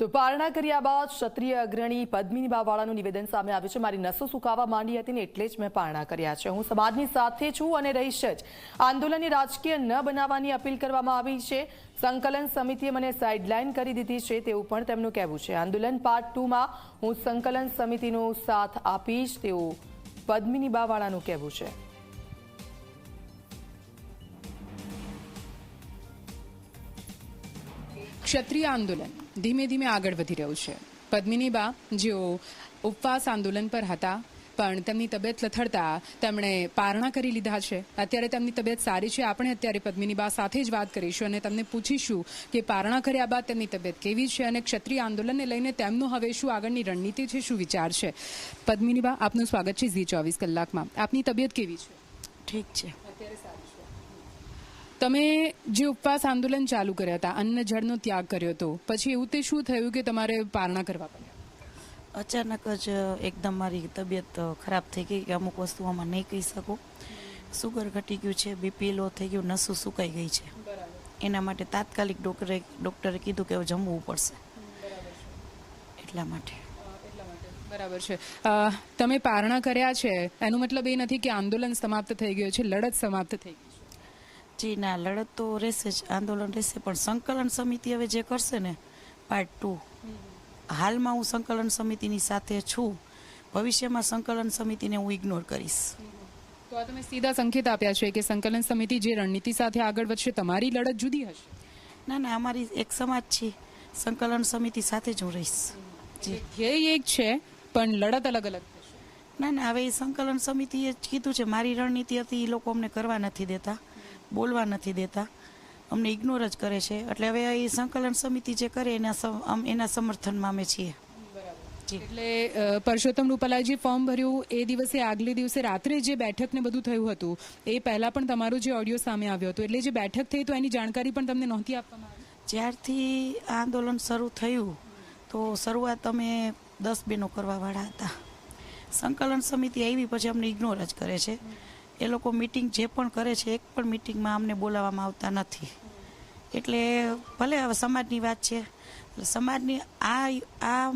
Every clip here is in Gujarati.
તો પારણા કર્યા બાદ ક્ષત્રિય અગ્રણી પદ્મિની બાવાળાનું નિવેદન સામે આવ્યું છે. મારી નસો સુકાવા માંડી હતી ને એટલે જ મેં પારણા કર્યા છે. હું સમાજની સાથે છું અને રહીશ જ. આંદોલનને રાજકીય ન બનાવવાની અપીલ કરવામાં આવી છે. સંકલન સમિતિએ મને સાઇડલાઇન કરી દીધી છે તેવું પણ તેમનું કહેવું છે. આંદોલન પાર્ટ ટુમાં હું સંકલન સમિતિનો સાથ આપીશ તેવું પદ્મિની બાવાળાનું કહેવું છે. ક્ષત્રિય આંદોલન. ધીમે ધીમે આગળ વધી રહ્યું છે. પદ્મિની બા જેઓ ઉપવાસ આંદોલન પર હતા પણ તેમની તબિયત લથડતા તેમણે પારણા કરી લીધા છે. અત્યારે તેમની તબિયત સારી છે. આપણે અત્યારે પદ્મિની બા સાથે જ વાત કરીશું અને તમને પૂછીશું કે પારણા કર્યા બાદ તેમની તબિયત કેવી છે અને ક્ષત્રિય આંદોલનને લઈને તેમનું હવે શું આગળની રણનીતિ છે શું વિચાર છે? પદ્મિની બા આપનું સ્વાગત છે ઝી ચોવીસ કલાકમાં. આપની તબિયત કેવી છે? ઠીક છે. તમે જે ઉપવાસ આંદોલન ચાલુ કર્યા હતા અન્ન જળનો ત્યાગ કર્યો હતો પછી એવું તે શું થયું કે તમારે પારણા કરવા પડ્યા? અચાનક જ એકદમ મારી તબિયત ખરાબ થઈ ગઈ કે અમુક વસ્તુઓમાં નહીં કહી શકું. સુગર ઘટી ગયું છે બીપી લો થઈ ગયું નસું સુકાઈ ગઈ છે. એના માટે તાત્કાલિક ડોક્ટરે ડોક્ટરે કીધું કે જમવું પડશે. એટલા માટે. બરાબર છે. તમે પારણા કર્યા છે એનો મતલબ એ નથી કે આંદોલન સમાપ્ત થઈ ગયું છે લડત સમાપ્ત થઈ ગઈ. છે જી ના લડત તો રહેશે જ આંદોલન રહેશે. પણ સંકલન સમિતિ હવે જે કરશે ને પાર્ટ ટુ હાલમાં હું સંકલન સમિતિની સાથે છું. ભવિષ્યમાં સંકલન સમિતિને હું ઇગ્નોર કરીશ. તો આ તમે સીધા સંકેત આપ્યા છે કે સંકલન સમિતિ જે રણનીતિ સાથે આગળ વધશે તમારી લડત જુદી હશે? ના ના અમારી એક સમાજ છે. સંકલન સમિતિ સાથે જ હું રહીશ. જે ધ્યેય એક છે પણ લડત અલગ અલગ ના ના હવે એ સંકલન સમિતિએ જ કીધું છે મારી રણનીતિ હતી એ લોકો અમને કરવા નથી દેતા. બોલવા નથી દેતા. અમને ઇગ્નોર જ કરે છે. એટલે હવે એ સંકલન સમિતિ જે કરે એના એના સમર્થનમાં અમે છીએ. એટલે પરસોત્તમ રૂપાલાએ જે ફોર્મ ભર્યું એ દિવસે આગલે દિવસે રાત્રે જે બેઠક ને બધું થયું હતું એ પહેલા પણ તમારો જે ઓડિયો સામે આવ્યો હતો. એટલે જે બેઠક થઈ તો એની જાણકારી પણ તમને નહોતી આપવામાં આવી? જ્યારથી આંદોલન શરૂ થયું તો શરૂઆત અમે દસ બેનો કરવાવાળા હતા. સંકલન સમિતિ આવી પછી અમને ઇગ્નોર જ કરે છે. એ લોકો મિટિંગ જે પણ કરે છે એક પણ મિટિંગમાં અમને બોલાવવામાં આવતા નથી. એટલે ભલે હવે સમાજની વાત છે સમાજની આ આ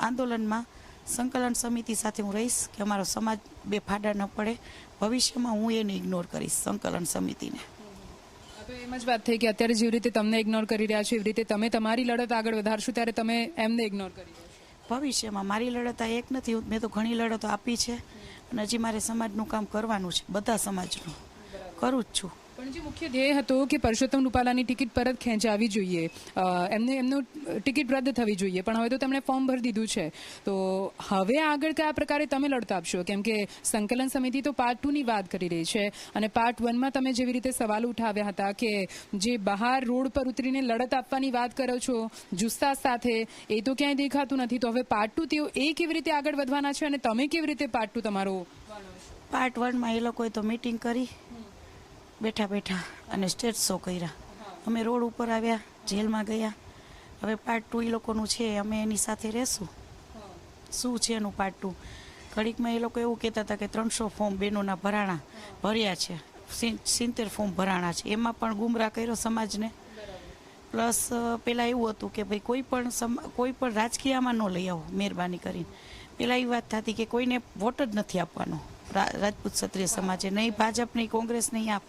આંદોલનમાં સંકલન સમિતિ સાથે હું રહીશ કે અમારો સમાજ બે ફાડા ન પડે. ભવિષ્યમાં હું એને ઇગ્નોર કરીશ સંકલન સમિતિને. એમ જ વાત થઈ કે અત્યારે જેવી રીતે તમને ઇગ્નોર કરી રહ્યા છો એવી રીતે તમે તમારી લડત આગળ વધારશો ત્યારે તમે એમને ઇગ્નોર કરી ભવિષ્યમાં મારી લડત આ એક નથી મેં તો ઘણી લડતો આપી છે. અને હજી મારે સમાજનું કામ કરવાનું છે બધા સમાજનું. કરું જ છું. પણ મુખ્ય ધ્યેય હતો કે પરસોત્તમ રૂપાલાની ટિકિટ પરત ખેંચાવી જોઈએ. એમને, એમનું ટિકિટ રદ થવી જોઈએ. પણ હવે તો તેમણે ફોર્મ ભરી દીધું છે. તો હવે આગળ કયા પ્રકારે તમે લડતા આપશો? કેમ કે સંકલન સમિતિ તો પાર્ટ ટુ ની વાત કરી રહી છે. અને પાર્ટ વનમાં તમે જેવી રીતે સવાલ ઉઠાવ્યા હતા કે જે બહાર રોડ પર ઉતરીને લડત આપવાની વાત કરો છો, જુસ્સા સાથે, એ તો ક્યાંય દેખાતું નથી. તો હવે પાર્ટ ટુ તેઓ એ કેવી રીતે આગળ વધવાના છે અને તમે કેવી રીતે પાર્ટ ટુ તમારો પાર્ટ વનમાં એ લોકોએ તો મિટિંગ કરી. બેઠા બેઠા અને સ્ટેજ શો કર્યા. અમે રોડ ઉપર આવ્યા, જેલમાં ગયા. હવે પાર્ટ ટુ એ લોકોનું છે, અમે એની સાથે રહેશું. શું છે એનું પાર્ટ ટુ ઘડીકમાં એ લોકો એવું કહેતા હતા કે ત્રણસો ફોર્મ બહેનોના ભરાણા ભર્યા છે. સિત્તેર ફોર્મ ભરાણા છે. એમાં પણ ગુમરાહ કર્યો સમાજને. પ્લસ પહેલાં એવું હતું કે ભાઈ કોઈ પણ કોઈ પણ રાજકીયમાં ન લઈ આવો મહેરબાની કરીને. પહેલાં એ વાત થતી કે કોઈને વોટ જ નથી આપવાનો. રાજપૂત ક્ષત્રિય સમાજે. નહીં ભાજપ, નહીં કોંગ્રેસ, નહીં આપ.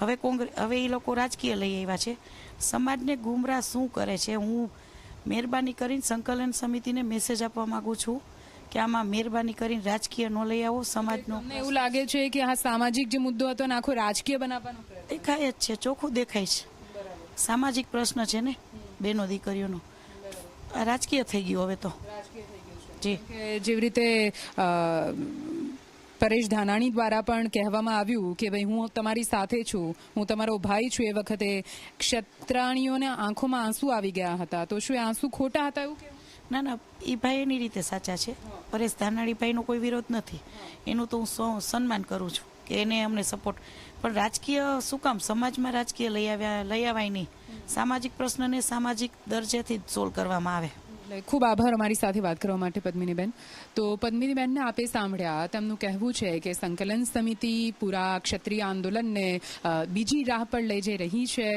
હવે કોંગ્રેસ હવે એ લોકો રાજકીય લઈ આવ્યા છે. સમાજને ગુમરાહ શું કરે છે? હું મહેરબાની કરીને સંકલન સમિતિને મેસેજ આપવા માગું છું કે આમાં મહેરબાની કરીને રાજકીય ન લઈ આવો સમાજનો એવું લાગે છે કે આ સામાજિક જે મુદ્દો હતો ને આખો રાજકીય બનાવવાનો દેખાય જ છે ચોખ્ખું દેખાય છે. સામાજિક પ્રશ્ન છે ને બેનો દીકરીઓનો. રાજકીય થઈ ગયું હવે તો. જી. જેવી રીતે પરેશ ધાનાણી દ્વારા પણ કહેવામાં આવ્યું કે ભાઈ, હું તમારી સાથે છું, હું તમારો ભાઈ છું. એ વખતે ક્ષત્રાણીઓના આંખોમાં આંસુ આવી ગયા હતા. તો શું એ આંસુ ખોટા હતા એવું ના ના, એ ભાઈ એની રીતે સાચા છે. પરેશ ધાનાણીભાઈનો કોઈ વિરોધ નથી. એનું તો હું સન્માન કરું છું કે એને અમને સપોર્ટ પણ રાજકીય શું કામ? સમાજમાં રાજકીય લઈ આવ્યા, લઈ આવાય નહીં સામાજિક પ્રશ્નને સામાજિક દરજ્જેથી જ સોલ્વ કરવામાં આવે. એટલે ખૂબ આભાર અમારી સાથે વાત કરવા માટે, પદ્મિનીબેન. તો પદ્મિનીબેનને આપે સાંભળ્યા, તેમનું કહેવું છે કે સંકલન સમિતિ પૂરા ક્ષત્રિય આંદોલનને બીજી રાહ પર લઈ જઈ રહી છે.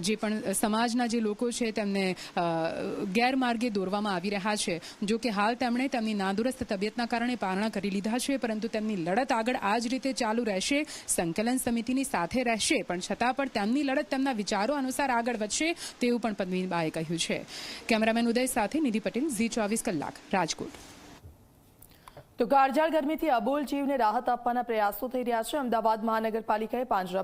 જે પણ સમાજના જે લોકો છે તેમને ગેરમાર્ગે દોરવામાં આવી રહ્યા છે. જો કે હાલ તેમણે તેમની નાદુરસ્ત તબિયતના કારણે પારણા કરી લીધા છે, પરંતુ તેમની લડત આગળ આ જ રીતે ચાલુ રહેશે, સંકલન સમિતિની સાથે રહેશે. પણ છતાં પણ તેમની લડત તેમના વિચારો અનુસાર આગળ વધશે, તેવું પણ પદ્મિનીબાએ કહ્યું છે. કેમેરામેન ઉદય સાથે નિધિ પટેલ, ઝી ચોવીસ કલાક, રાજકોટ. તો કાળઝાળ ગરમીથી અબોલ જીવને રાહત આપવાના પ્રયાસો થઈ રહ્યા છે. અમદાવાદ મહાનગરપાલિકાએ પાંજરા